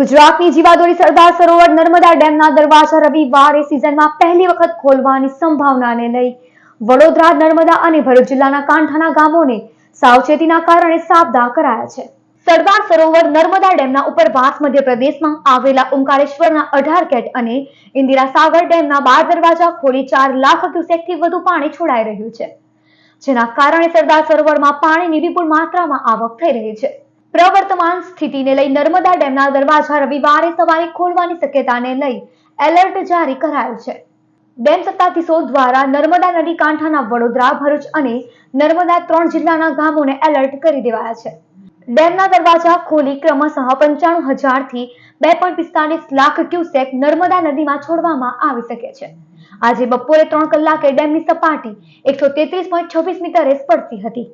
ગુજરાતની જીવાદોરી સરદાર સરોવર નર્મદા ડેમના દરવાજા રવિવારે સિઝનમાં પહેલી વખત ખોલવાની સંભાવનાને લઈ વડોદરા, નર્મદા અને ભરૂચ જિલ્લાના કાંઠાના ગામોને સાવચેતીના કારણે સાબદા કરાયા છે. સરદાર સરોવર નર્મદા ડેમના ઉપરવાસ મધ્યપ્રદેશમાં આવેલા ઓમકારેશ્વરના અઢાર કેટ અને ઇન્દિરા સાગર ડેમના બાર દરવાજા ખોલી ચાર લાખ ક્યુસેકથી વધુ પાણી છોડાઈ રહ્યું છે, જેના કારણે સરદાર સરોવરમાં પાણીની વિપુલ માત્રામાં આવક થઈ રહી છે. પ્રવર્તમાન સ્થિતિને લઈ નર્મદા ડેમના દરવાજા રવિવારે સવારે ખોલવાની શક્યતાને લઈ એલર્ટ જારી કરાયું છે. ડેમ સત્તાધીશો દ્વારા નર્મદા નદી કાંઠાના વડોદરા, ભરૂચ અને નર્મદા ત્રણ જિલ્લાના ગામોને એલર્ટ કરી દેવાયા છે. ડેમના દરવાજા ખોલી ક્રમશઃ પંચાણું હજારથી બે પોઈન્ટ પિસ્તાલીસ લાખ ક્યુસેક નર્મદા નદીમાં છોડવામાં આવી શકે છે. આજે બપોરે ત્રણ કલાકે ડેમની સપાટી એકસો તેત્રીસ પોઈન્ટ છવ્વીસ મીટરે સ્પર્શી હતી.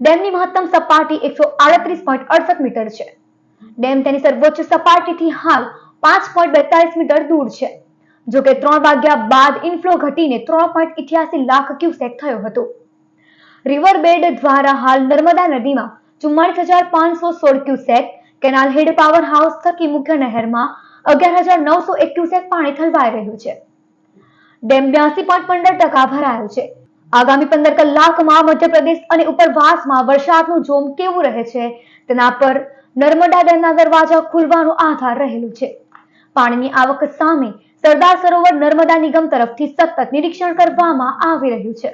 ડેમની મહત્તમ સપાટી એકસો આડત્રીસ પોઈન્ટ અડસઠ મીટર છે. ડેમ તેની સર્વોચ્ચ સપાટીથી હાલ પાંચ પોઈન્ટ બેતાલીસ મીટર દૂર છે. જો કે ત્રણ વાગ્યા બાદ ઇનફ્લો ઘટીને ત્રણ પોઈન્ટ ઇઠ્યાસી લાખ ક્યુસેક થયો હતો. રિવર બેડ દ્વારા હાલ નર્મદા નદીમાં ચુમ્માલીસ હજાર પાંચસો સોળ cusec canal head power house થકી મુખ્ય નહેરમાં અગિયાર હજાર નવસો એક ક્યુસેક પાણી ઠલવાઈ રહ્યું છે. ડેમ બ્યાસી પોઈન્ટ પંદર ટકા ભરાયો છે. આગામી પંદર કલાકમાં મધ્યપ્રદેશ અને ઉપરવાસમાં વરસાદનું જોમ કેવું રહે છે તેના પર નર્મદા ડેમના દરવાજા ખુલવાનો આધાર રહેલું છે. પાણીની આવક સામે સરદાર સરોવર નર્મદા નિગમ તરફથી સતત નિરીક્ષણ કરવામાં આવી રહ્યું છે.